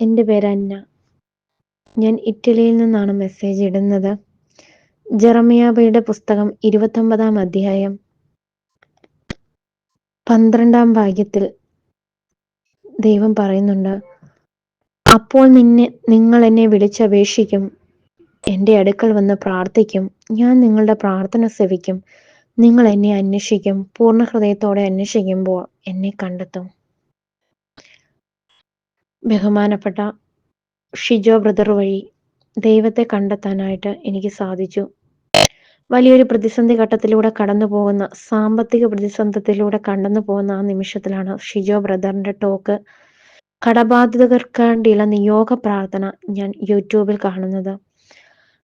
എന്റെ പേര് അന്ന. ഞാൻ ഇറ്റലിയിൽ നിന്നാണ് മെസ്സേജ് ഇടുന്നത്. ജെറമിയാബയുടെ പുസ്തകം ഇരുപത്തൊമ്പതാം അധ്യായം പന്ത്രണ്ടാം ഭാഗ്യത്തിൽ ദൈവം പറയുന്നുണ്ട് അപ്പോൾ നിന്നെ നിങ്ങൾ എന്നെ വിളിച്ചപേക്ഷിക്കും. എന്റെ അടുക്കൽ വന്ന് പ്രാർത്ഥിക്കും. ഞാൻ നിങ്ങളുടെ പ്രാർത്ഥന സെവിക്കും നിങ്ങൾ എന്നെ അന്വേഷിക്കും. പൂർണ ഹൃദയത്തോടെ അന്വേഷിക്കുമ്പോൾ എന്നെ കണ്ടെത്തും. ബഹുമാനപ്പെട്ട ഷിജോ ബ്രദർ വഴി ദൈവത്തെ കണ്ടെത്താനായിട്ട് എനിക്ക് സാധിച്ചു. വലിയൊരു പ്രതിസന്ധി ഘട്ടത്തിലൂടെ കടന്നു പോകുന്ന സാമ്പത്തിക പ്രതിസന്ധത്തിലൂടെ കടന്നു പോകുന്ന ആ നിമിഷത്തിലാണ് ഷിജോ ബ്രദറിന്റെ ടോക്ക് കടബാധിതർക്ക് വേണ്ടിയുള്ള നിയോഗ പ്രാർത്ഥന ഞാൻ യൂട്യൂബിൽ കാണുന്നത്.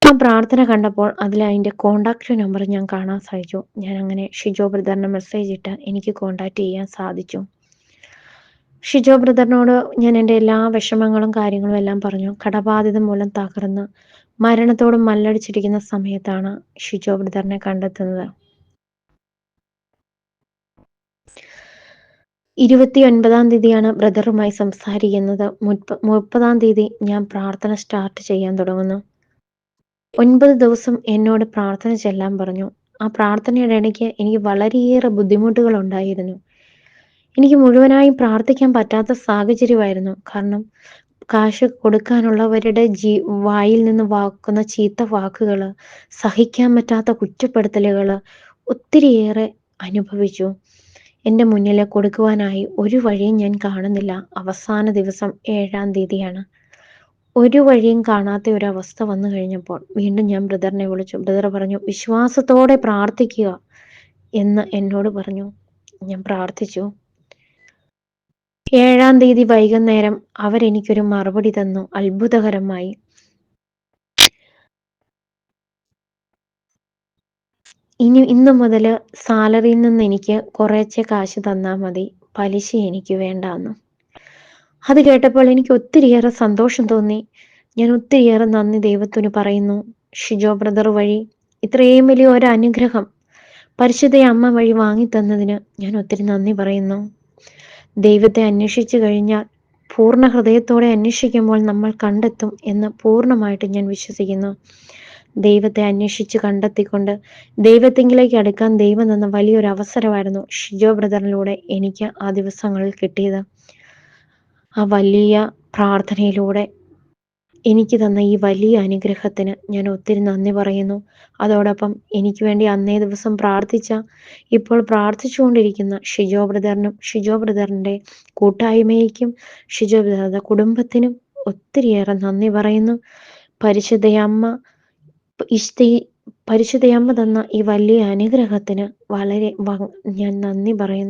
ആ പ്രാർത്ഥന കണ്ടപ്പോൾ അതിൽ അതിന്റെ കോണ്ടാക്ട് നമ്പർ ഞാൻ കാണാൻ സാധിച്ചു. ഞാൻ അങ്ങനെ ഷിജോ ബ്രദറിന് മെസ്സേജ് ഇട്ട് എനിക്ക് കോണ്ടാക്ട് ചെയ്യാൻ സാധിച്ചു. ഷിജോ ബ്രദറിനോട് ഞാൻ എന്റെ എല്ലാ വിഷമങ്ങളും കാര്യങ്ങളും എല്ലാം പറഞ്ഞു. കടബാധിത മൂലം തകർന്ന് മരണത്തോട് മല്ലടിച്ചിരിക്കുന്ന സമയത്താണ് ഷിജോ ബ്രദറിനെ കണ്ടെത്തുന്നത്. ഇരുപത്തി ഒൻപതാം തീയതിയാണ് ബ്രദറുമായി സംസാരിക്കുന്നത്. മുപ്പ മുപ്പതാം തീയതി ഞാൻ പ്രാർത്ഥന സ്റ്റാർട്ട് ചെയ്യാൻ തുടങ്ങുന്നു. ഒൻപത് ദിവസം എന്നോട് പ്രാർത്ഥന ചെല്ലാൻ പറഞ്ഞു. ആ പ്രാർത്ഥനയുടെ ഇടയ്ക്ക് എനിക്ക് വളരെയേറെ ബുദ്ധിമുട്ടുകൾ ഉണ്ടായിരുന്നു. എനിക്ക് മുഴുവനായും പ്രാർത്ഥിക്കാൻ പറ്റാത്ത സാഹചര്യമായിരുന്നു. കാരണം കാശ് കൊടുക്കാനുള്ളവരുടെ ജീ വായിൽ നിന്ന് വാക്കുന്ന ചീത്ത വാക്കുകൾ സഹിക്കാൻ പറ്റാത്ത കുറ്റപ്പെടുത്തലുകൾ ഒത്തിരിയേറെ അനുഭവിച്ചു. എന്റെ മുന്നിൽ കൊടുക്കുവാനായി ഒരു വഴിയും ഞാൻ കാണുന്നില്ല. അവസാന ദിവസം ഏഴാം തീയതിയാണ്. ഒരു വഴിയും കാണാത്ത ഒരു അവസ്ഥ വന്നു കഴിഞ്ഞപ്പോൾ വീണ്ടും ഞാൻ ബ്രദറിനെ വിളിച്ചു. ബ്രദർ പറഞ്ഞു വിശ്വാസത്തോടെ പ്രാർത്ഥിക്കുക എന്ന് എന്നോട് പറഞ്ഞു. ഞാൻ പ്രാർത്ഥിച്ചു. ഏഴാം തീയതി വൈകുന്നേരം അവരെനിക്കൊരു മറുപടി തന്നു. അത്ഭുതകരമായി. ഇനി ഇന്നു മുതൽ സാലറിയിൽ നിന്ന് എനിക്ക് കുറേച്ചെ കാശ് തന്നാൽ മതി. പലിശ എനിക്ക് വേണ്ടാന്ന്. അത് കേട്ടപ്പോൾ എനിക്ക് ഒത്തിരിയേറെ സന്തോഷം തോന്നി. ഞാൻ ഒത്തിരിയേറെ നന്ദി ദൈവത്തിന് പറയുന്നു. ഷിജോ ബ്രദർ വഴി ഇത്രയും വലിയ ഒരു അനുഗ്രഹം പരിശുദ്ധ അമ്മ വഴി വാങ്ങി തന്നതിന് ഞാൻ ഒത്തിരി നന്ദി പറയുന്നു. ദൈവത്തെ അന്വേഷിച്ചു കഴിഞ്ഞാൽ പൂർണ ഹൃദയത്തോടെ അന്വേഷിക്കുമ്പോൾ നമ്മൾ കണ്ടെത്തും എന്ന് പൂർണമായിട്ട് ഞാൻ വിശ്വസിക്കുന്നു. ദൈവത്തെ അന്വേഷിച്ച് കണ്ടെത്തിക്കൊണ്ട് ദൈവത്തെങ്കിലേക്ക് അടുക്കാൻ ദൈവം തന്ന വലിയൊരു അവസരമായിരുന്നു ഷിജോ ബ്രദറിലൂടെ എനിക്ക് ആ ദിവസങ്ങളിൽ കിട്ടിയത്. ആ വലിയ പ്രാർത്ഥനയിലൂടെ എനിക്ക് തന്ന ഈ വലിയ അനുഗ്രഹത്തിന് ഞാൻ ഒത്തിരി നന്ദി പറയുന്നു. അതോടൊപ്പം എനിക്ക് വേണ്ടി അന്നേ ദിവസം പ്രാർത്ഥിച്ച ഇപ്പോൾ പ്രാർത്ഥിച്ചുകൊണ്ടിരിക്കുന്ന ഷിജോ ബ്രദറിനും ഷിജോ ബ്രദറിന്റെ കൂട്ടായ്മയ്ക്കും ഷിജോ ബ്രദറുടെ കുടുംബത്തിനും ഒത്തിരിയേറെ നന്ദി പറയുന്നു. പരിശുദ്ധയമ്മ ഇഷ്ടി പരിശുദ്ധയമ്മ തന്ന ഈ വലിയ അനുഗ്രഹത്തിന് വളരെ ഞാൻ നന്ദി പറയുന്നു.